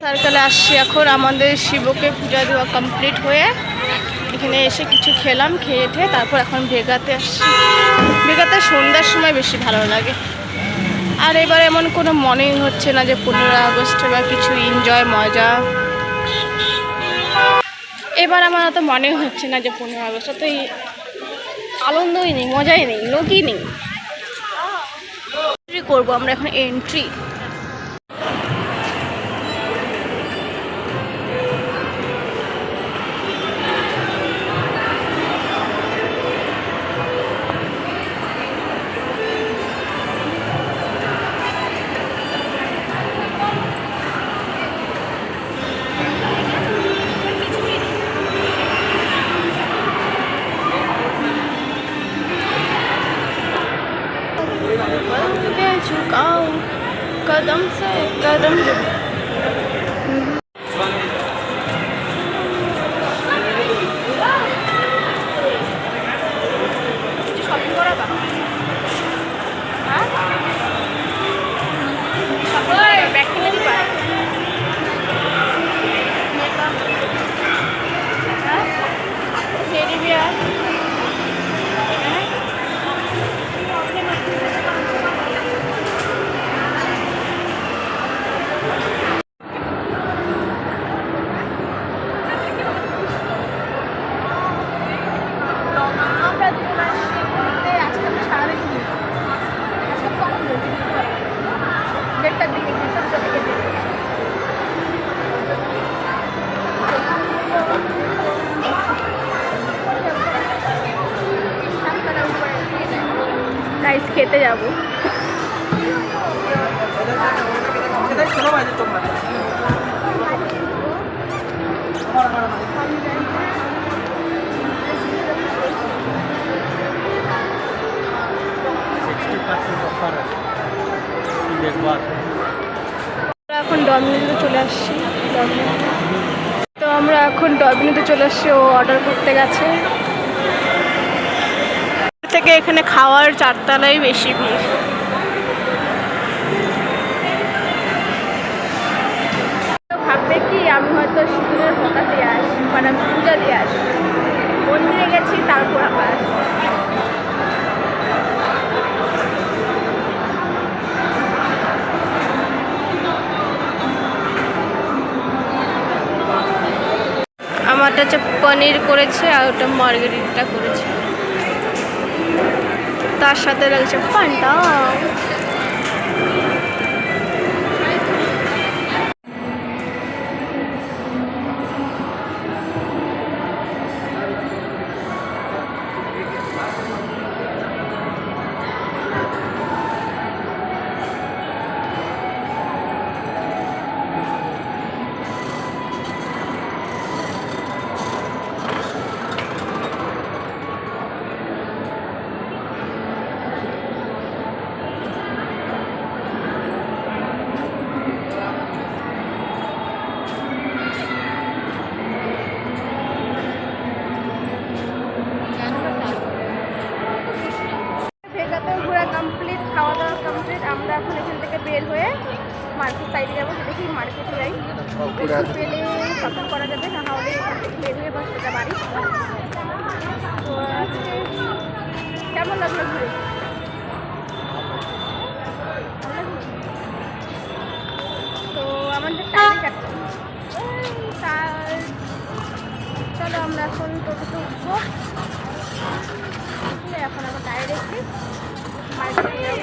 সার্কেলে আসছি এখন আমাদের শিবকে পূজা দেওয়া কমপ্লিট হয়ে। এখানে এসে কিছু খেলাম, খেয়ে ঠে তারপর এখন ভেগাতে আসছি। ভেগাতে সন্ধ্যার সময় বেশি ভালো লাগে। আর এবার এমন কোনো মনেই হচ্ছে না যে পনেরো আগস্টে বা কিছু এনজয় মজা। এবার আমার অত মনে হচ্ছে না যে পনেরো আগস্ট তো আনন্দই নেই, মজাই নেই, লোকই নেই। এন্ট্রি করব আমরা এখন এন্ট্রি कदम से कदम খেতে যাব। এখন ডমিনোতে চলে আসছি, ডমিনোতে। তো আমরা এখন ডমিনোতে চলে আসছি, ও অর্ডার করতে গেছে। থেকে এখানে খাওয়ার চারতলায় বেশি ভিড়। ভাববে কি, আমি হয়তো সিঁদুরের ফোটা দিয়ে আসি মানে আমি পূজা দিয়ে আসি। মন্দিরে গেছি, তারপর আবার আমারটা হচ্ছে পনির করেছে আর ওটা মার্গারিটা করেছে। তার সাথে লাগছে পান্ডা মার্কেট সাইডে যাব তো দেখি মার্কেটে যাই। পেলে শপিং করা যাবে না হলে এখান থেকে বের হয়ে বসে যেতে তো কেমন লাগল ঘুরে? তো আমাদের টাইম কাটছে চলো আমরা এখন টোটোতে উঠবো। এখন আমরা ডাইরেক্টলি মার্কেটে যাব।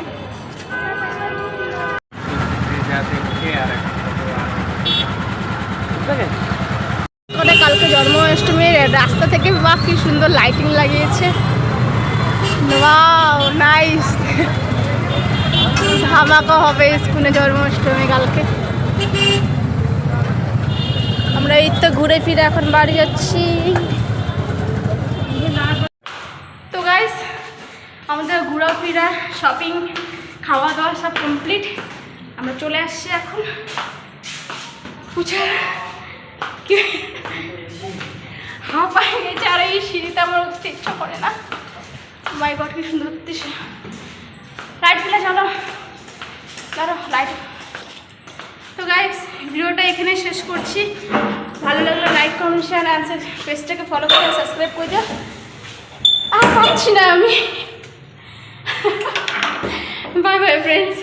ওটা কালকে জন্মাষ্টমীর রাস্তা থেকে, বাহ, কি সুন্দর লাইটিং লাগিয়েছে। নাইস ধামাকা হবে স্কুলে জন্মাষ্টমী কালকে। আমরা এই তো ঘুরে ফিরে এখন বাড়ি যাচ্ছি। তো গাইস আমাদের ঘোরাফেরা শপিং খাওয়া দাওয়া সব কমপ্লিট আমরা চলে আসছি এখন। পুজো কি? হাঁপ পায়ে গেছে আর এই সিঁড়িতে আমার উঠতে ইচ্ছা করে না। মাই গড কি সুন্দর উঠতেছে লাইট ফেলে চলো চলো লাইট তো গাইস ভিডিওটা এখানে শেষ করছি। ভালো লাগলে লাইক কমেন্ট শেয়ার অ্যান্সার পেজটাকে ফলো করে সাবস্ক্রাইব করে দাও। আর পাচ্ছি না আমি। Bye bye friends